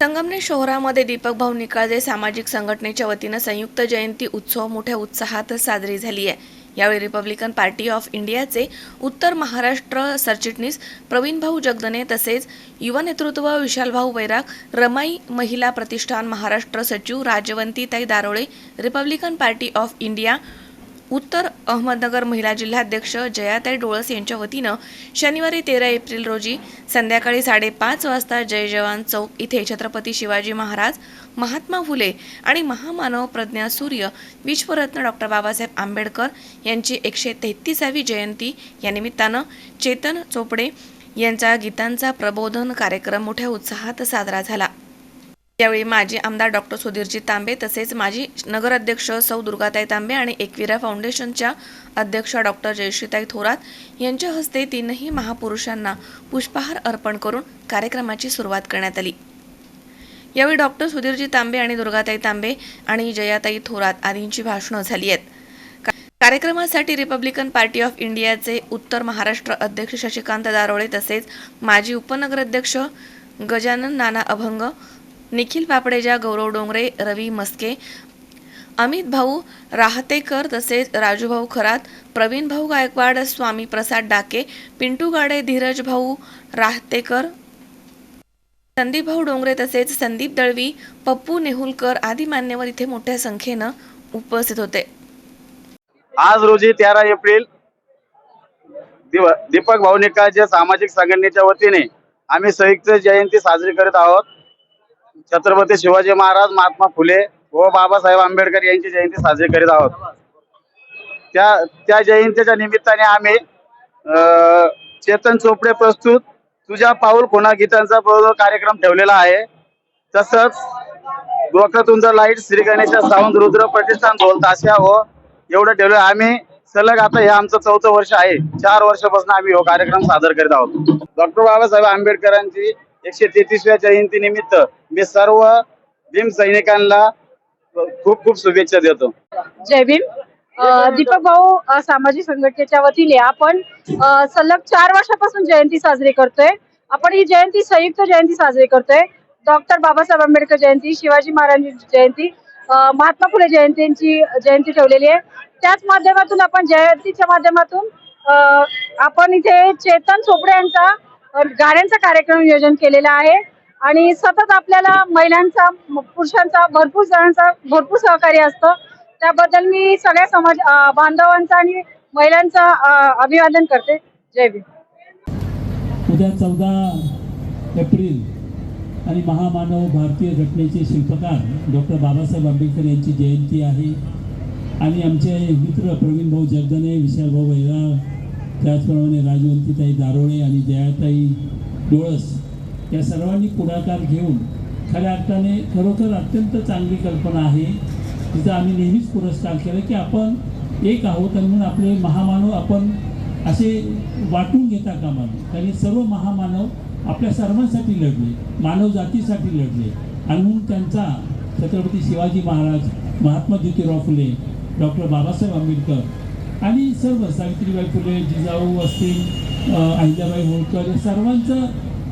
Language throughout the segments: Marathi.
संगमनेर शहरामध्ये दीपक भाऊ निकाळजे सामाजिक संघटनेच्या वतीनं संयुक्त जयंती उत्सव मोठ्या उत्साहात साजरी झाली आहे. यावेळी रिपब्लिकन पार्टी ऑफ इंडियाचे उत्तर महाराष्ट्र सरचिटणीस प्रवीण भाऊ जगदने तसेच युवा नेतृत्व विशालभाऊ वैराग रमाई महिला प्रतिष्ठान महाराष्ट्र सचिव राजवंतीताई Darole Republican Party of India उत्तर अहमदनगर महिला जिल्हाध्यक्ष जयाताई डोळस यांच्या वतीनं शनिवारी तेरा एप्रिल रोजी संध्याकाळी साडेपाच वाजता जय जवान चौक इथे छत्रपती शिवाजी महाराज महात्मा फुले आणि महामानव प्रज्ञा सूर्य विश्वरत्न डॉक्टर बाबासाहेब आंबेडकर यांची एकशे तेहतीसावी जयंती या निमित्तानं चेतन चोपडे यांचा गीतांचा प्रबोधन कार्यक्रम मोठ्या उत्साहात साजरा झाला. यावेळी माजी आमदार डॉक्टर सुधीरजी तांबे तसेच माजी नगराध्यक्ष सौ दुर्गाताई तांबे आणि एकविरा फाउंडेशनच्या अध्यक्षा डॉक्टर जयश्रीताई थोरात यांच्या हस्ते तीनही महापुरुषांना पुष्पहार अर्पण करून कार्यक्रमाची सुरुवात करण्यात आली. यावेळी डॉक्टर सुधीरजी तांबे आणि दुर्गाताई तांबे आणि जयाताई थोरात आदींची भाषणं झाली आहेत. कार्यक्रमासाठी रिपब्लिकन पार्टी ऑफ इंडियाचे उत्तर महाराष्ट्र अध्यक्ष शशिकांत दारोळे तसेच माजी उपनगराध्यक्ष गजानन नाना अभंग निखिल पापडेजा गौरव डोंगरे रवी मस्के अमित भाऊ राहतेकर तसेच राजूभाऊ खरात प्रवीण भाऊ गायकवाड स्वामी प्रसाद डाके पिंटू गाडे धीरज भाऊ राहतेकर संदीप भाऊ डोंगरे तसेच संदीप दळवी पप्पू नेहुलकर आदी मान्यवर इथे मोठ्या संख्येनं उपस्थित होते. आज रोजी तेरा एप्रिल दिव- दीपक भाऊनिकाच्या सामाजिक संघटनेच्या वतीने आम्ही संयुक्त जयंती साजरी करत आहोत. छत्रपती शिवाजी महाराज महात्मा फुले व बाबासाहेब आंबेडकर यांची जयंती साजरी करीत आहोत. त्या त्या जयंतीच्या निमित्ताने आम्ही अं, चेतन चोपडे प्रस्तुत तुझ्या पाऊल खुणा गीतांचा कार्यक्रम ठेवलेला आहे. तसंच डोकं लाइट श्री गणेश सावंत रुद्र प्रतिष्ठान ढोल ताशा हो एवढं ठेवलं. आम्ही सलग आता हे आमचं चौथं वर्ष आहे. चार वर्षापासून आम्ही हो कार्यक्रम सादर करीत आहोत. डॉक्टर बाबासाहेब आंबेडकरांची एकशे तेहतीसव्या जयंती निमित्त मी सर्व भीम सैनिकांना खूप खूप शुभेच्छा देतो. जय भीम. दीपक भाऊ सामाजिक संघटनेच्या वतीने आपण सलग चार वर्षापासून जयंती साजरी करतोय. आपण ही जयंती संयुक्त जयंती साजरी करतोय. डॉक्टर बाबासाहेब आंबेडकर जयंती शिवाजी महाराजांची जयंती महात्मा फुले जयंतींची जयंती ठेवलेली आहे. त्याच माध्यमातून आपण जयंतीच्या माध्यमातून आपण इथे चेतन चोपडे यांचा गाण्यांचा कार्यक्रम नियोजन केलेला आहे. आणि सतत आपल्याला महिलांचा पुरुषांचा भरपूर जणांचा भरपूर सहकार्य असतं. त्याबद्दल मी सगळ्या समाज बांधवांचा आणि महिलांचा अभिवादन करते. जय भीम. उद्या चौदा एप्रिल आणि महामानव भारतीय घटनेचे शिल्पकार डॉक्टर बाबासाहेब आंबेडकर यांची जयंती आहे. आणि आमचे मित्र प्रवीण भाऊ जगदने विशालभाऊ वैराग त्याचप्रमाणे राजवंतीताई दारोळे आणि जयाताई डोळस या सर्वांनी पुढाकार घेऊन खऱ्या अर्थाने खरोखर अत्यंत चांगली कल्पना आहे. तिथं आम्ही नेहमीच पुरस्कार केला की आपण एक आहोत आणि म्हणून आपले महामानव आपण असे वाटून घेता कामा नये. कारण सर्व महामानव आपल्या सर्वांसाठी लढले मानव जातीसाठी लढले. आणि म्हणून त्यांचा छत्रपती शिवाजी महाराज महात्मा ज्योतिराव फुले डॉक्टर बाबासाहेब आंबेडकर आणि सर्व सावित्रीबाई फुले जिजाऊ असतील अहिल्याबाई होळकर या सर्वांचं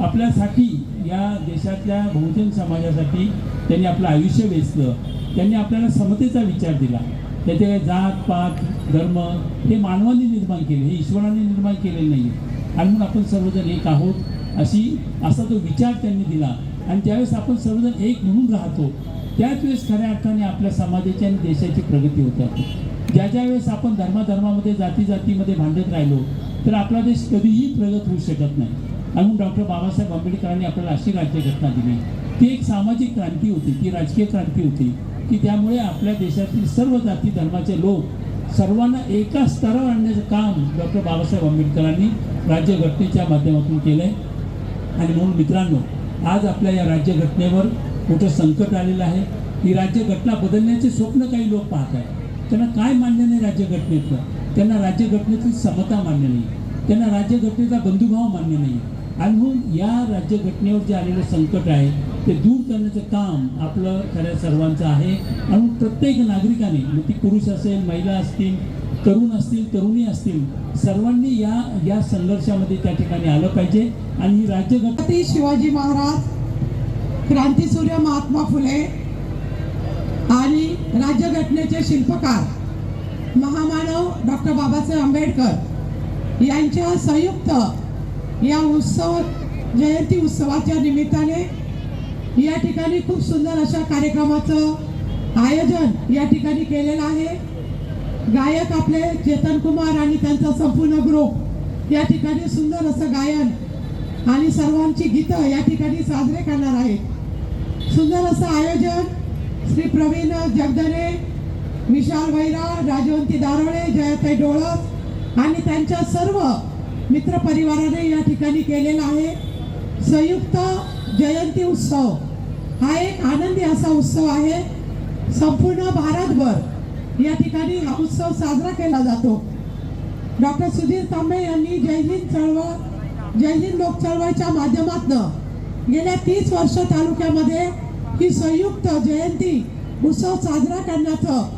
आपल्यासाठी या देशातल्या बहुजन समाजासाठी त्यांनी आपलं आयुष्य वेचलं. त्यांनी आपल्याला समतेचा विचार दिला. त्याचे जात पात धर्म हे मानवाने निर्माण केले हे ईश्वराने निर्माण केलेले नाही आणि म्हणून आपण सर्वजण एक आहोत अशी असा तो विचार त्यांनी दिला. आणि ज्यावेळेस आपण सर्वजण एक म्हणून राहतो त्याच वेळेस खऱ्या अर्थाने आपल्या समाजाची आणि देशाची प्रगती होते ज्या ज्या वेळेस आपण धर्माधर्मामध्ये जाती जातीमध्ये भांडत राहिलो तर आपला देश कधीही प्रगत होऊ शकत नाही. म्हणून डॉक्टर बाबासाहेब आंबेडकरांनी आपल्याला अशी राज्यघटना दिली. ती एक सामाजिक क्रांती होती ती राजकीय क्रांती होती की त्यामुळे आपल्या देशातील सर्व जाती धर्माचे लोक सर्वांना एका स्तरावर आणण्याचं काम डॉक्टर बाबासाहेब आंबेडकरांनी राज्यघटनेच्या माध्यमातून केलं आहे आणि म्हणून मित्रांनो आज आपल्या या राज्यघटनेवर मोठं संकट आलेलं आहे. ही राज्यघटना बदलण्याचे स्वप्न काही लोक पाहत आहेत त्यांना काय मान्य नाही राज्यघटनेतलं त्यांना राज्यघटनेतील समता मान्य नाही. त्यांना राज्यघटनेचा बंधुभाव मान्य नाही. आणि म्हणून या राज्यघटनेवर जे आलेलं संकट आहे ते दूर करण्याचं काम आपलं खऱ्या सर्वांचं आहे. आणि प्रत्येक नागरिकाने मग ती पुरुष असेल महिला असतील तरुण असतील तरुणी असतील सर्वांनी या या संघर्षामध्ये त्या ठिकाणी आलं पाहिजे. आणि ही राज्यघटना शिवाजी महाराज क्रांतीसूर्य महात्मा फुले आणि राज्यघटनेचे शिल्पकार महामानव डॉक्टर बाबासाहेब आंबेडकर यांच्या संयुक्त या उत्सव जयंती उत्सवाच्या निमित्ताने या ठिकाणी खूप सुंदर अशा कार्यक्रमाचं आयोजन या ठिकाणी केलेलं आहे. गायक आपले चेतन कुमार आणि त्यांचा संपूर्ण ग्रुप या ठिकाणी सुंदर असं गायन आणि सर्वांची गीतं या ठिकाणी साजरे करणार आहेत. सुंदर असं आयोजन श्री प्रवीण जगदने विशाल वैरा राजवंती दारोळे जयाताई डोळस आणि त्यांच्या सर्व मित्रपरिवाराने या ठिकाणी केलेला आहे संयुक्त जयंती उत्सव. हा एक आनंदी असा उत्सव आहे. संपूर्ण भारतभर या ठिकाणी हा उत्सव साजरा केला जातो. डॉक्टर सुधीर तांबे यांनी जय हिंद चळवळ जय हिंद लोक चळवळीच्या माध्यमातून गेल्या तीस वर्ष तालुक्यामध्ये ही संयुक्त जयंती उत्सव साजरा करण्याचं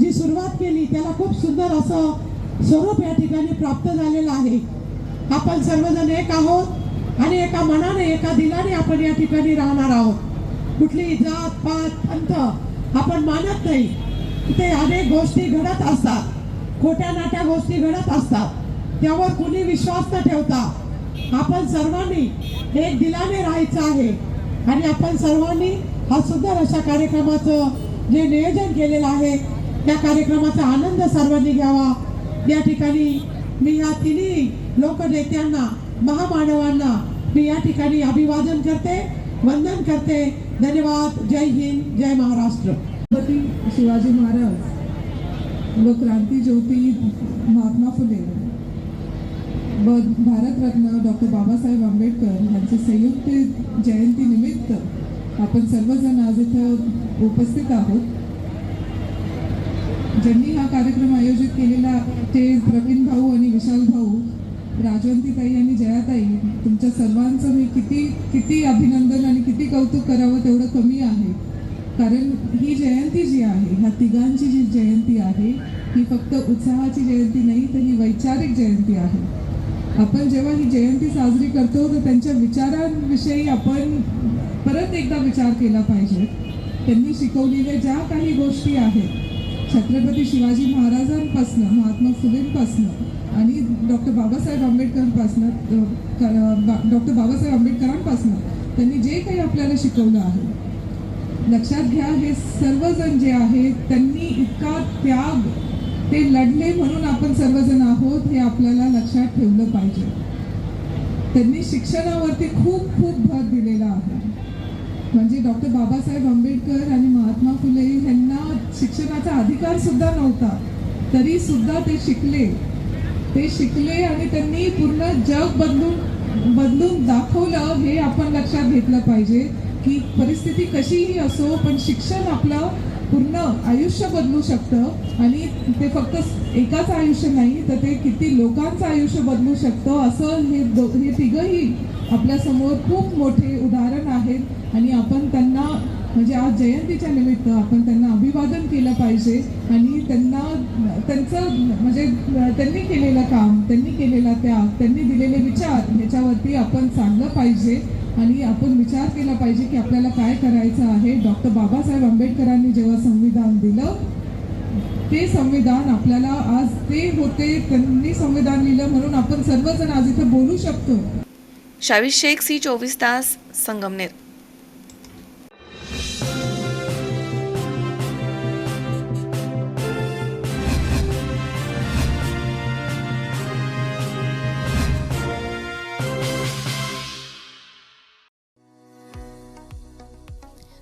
जी सुरुवात केली त्याला खूप सुंदर असं स्वरूप या ठिकाणी प्राप्त झालेलं आहे. आपण सर्वजण एक आहोत आणि एका मनाने एका दिलाने आपण या ठिकाणी राहणार आहोत. कुठली जात पात पंथ आपण मानत नाही. तिथे अनेक गोष्टी घडत असतात. खोट्या नाट्या गोष्टी घडत असतात. त्यावर कुणी विश्वास न ठेवता आपण सर्वांनी एक दिलाने राहायचं आहे. आणि आपण सर्वांनी हा सुंदर अशा कार्यक्रमाचं जे नियोजन केलेलं आहे त्या कार्यक्रमाचा आनंद सर्वांनी घ्यावा. या ठिकाणी मी या तिन्ही लोकनेत्यांना महामानवांना मी या ठिकाणी अभिवादन करते वंदन करते. धन्यवाद. जय हिंद जय महाराष्ट्र. शिवाजी महाराज व क्रांती ज्योती महात्मा फुले व भारतरत्न डॉक्टर बाबासाहेब आंबेडकर यांचे संयुक्त जयंतीनिमित्त आपण सर्वजण आज इथं उपस्थित आहोत. ज्यांनी हा कार्यक्रम आयोजित केलेला ते प्रवीण भाऊ आणि विशाल भाऊ राजवंतीताई आणि जयाताई तुमच्या सर्वांचं मी किती किती अभिनंदन आणि किती कौतुक करावं तेवढं कमी आहे. कारण ही जयंती जी आहे ह्या तिघांची जी जयंती आहे ही फक्त उत्साहाची जयंती नाही तर ही वैचारिक जयंती आहे. आपण जेव्हा ही जयंती साजरी करतो तर त्यांच्या विचारांविषयी आपण परत एकदा विचार केला पाहिजे. त्यांनी शिकवलेल्या ज्या काही गोष्टी आहेत छत्रपती शिवाजी महाराजांपासनं महात्मा फुलेंपासनं आणि डॉक्टर बाबासाहेब आंबेडकरांपासनं डॉक्टर बाबासाहेब आंबेडकरांपासनं त्यांनी जे काही आपल्याला शिकवलं आहे लक्षात घ्या हे सर्वजण जे आहेत त्यांनी इतका त्याग ते लढले म्हणून आपण सर्वजण आहोत हे आपल्याला लक्षात ठेवलं पाहिजे. त्यांनी शिक्षणावरती खूप खूप भर दिलेला आहे. म्हणजे डॉक्टर बाबासाहेब आंबेडकर आणि महात्मा फुले यांना शिक्षणाचा अधिकार सुद्धा नव्हता. तरी सुद्धा ते शिकले. ते शिकले आणि त्यांनी पूर्ण जग बदलून बदलून दाखवलं हे आपण लक्षात घेतलं पाहिजे की परिस्थिती कशीही असो पण शिक्षण आपलं पूर्ण आयुष्य बदलू शकतं आणि ते फक्त एकाच आयुष्य नाही तर ते किती लोकांचं आयुष्य बदलू शकतं असं हे दो हे तिघंही आपल्यासमोर खूप मोठे उदाहरण आहेत. आणि आपण त्यांना म्हणजे आज जयंतीच्या निमित्त आपण त्यांना अभिवादन केलं पाहिजे. आणि त्यांना त्यांचं म्हणजे त्यांनी केलेलं काम त्यांनी केलेला त्याग त्यांनी दिलेले विचार ह्याच्यावरती आपण चांगलं पाहिजे. आणि आपण विचार केला पाहिजे की आपल्याला काय करायचं आहे. डॉक्टर बाबासाहेब आंबेडकरांनी जेव्हा संविधान दिलं ते संविधान आपल्याला आज ते होते त्यांनी संविधान लिहिलं म्हणून आपण सर्वजण आज इथं बोलू शकतो. शावी शेख सी चोवीस तास Sangamner.